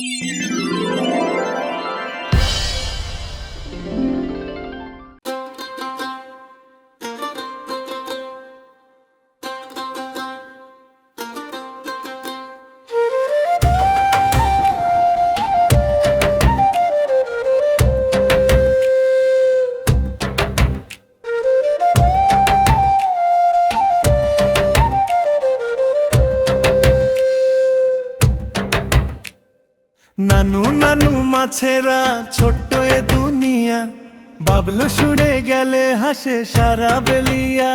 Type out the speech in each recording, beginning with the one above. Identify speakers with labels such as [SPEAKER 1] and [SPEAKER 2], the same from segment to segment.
[SPEAKER 1] Música নানু নানু মাছেরা, ছোট্ট এ দুনিয়া। বাবলু সুরে গেলে হাসে সারা বেলিয়া।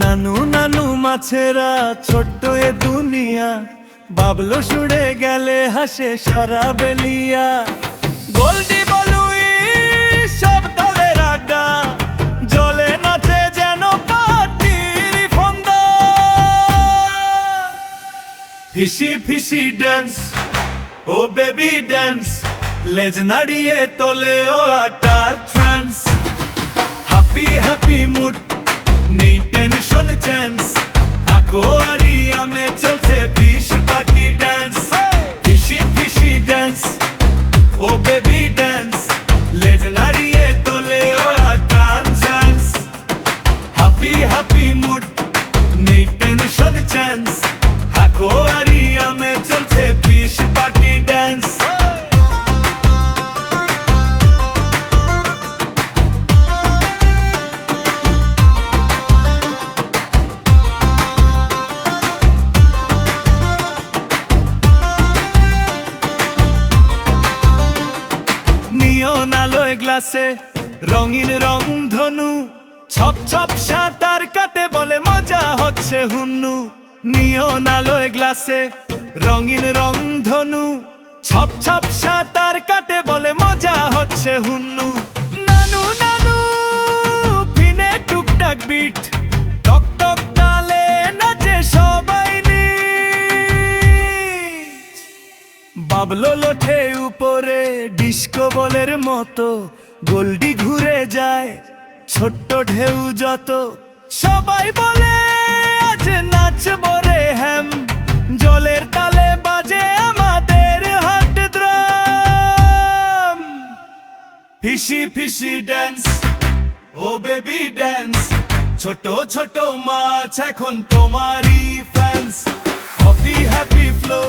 [SPEAKER 1] নানু নানু মাছেরা, ছোট্ট এ দুনিয়া। বাবলু সুরে গেলে হাসে সারা বেলিয়া। গোল্ডি বলুই, সব দলের আড্ডা। জলে নাচে যেন পাটির ফন্দা। Fishy fishy dance oh baby dance লেজ নাড়িয়ে তোলে ও আটা ট্রান্স হ্যাপি হ্যাপি মুড নেই টেনশন চ্যান্স আকোয়ারিয়ামে চলছে বিশ পাখি dance fishy fishy dance oh baby dance লেজ নাড়িয়ে তোলে ও আটা ট্রান্স হ্যাপি হ্যাপি মুড নেই টেনশন চ্যান্স আকোয়ারিয়ামে নিয়ন আলোয় গ্লাসে রঙিন রং ধনু। ছপ ছপ সাঁতার কাটে বলে মজা হচ্ছে হুন্নু। নিয়ন আলোয় গ্লাসে রঙিন রং ধনু। ছপ ছপ সাঁতার কাটে বলে মজা হচ্ছে হুন্নু। বাবলো লোঠে উপরে ডিস্কো বলের মতো, গোল্ডি ঘুরে যায়, ছোট্ট ঢেউ যত। সবাই বলে, আজ নাচবো রে হ্যাম, জলের তালে বাজে আমাদের heart drum. Fishy fishy dance, oh baby dance, ছোট ছোট মাছ এখন তোমারই ফ্যান্স হ্যাপি হ্যাপি ফ্লো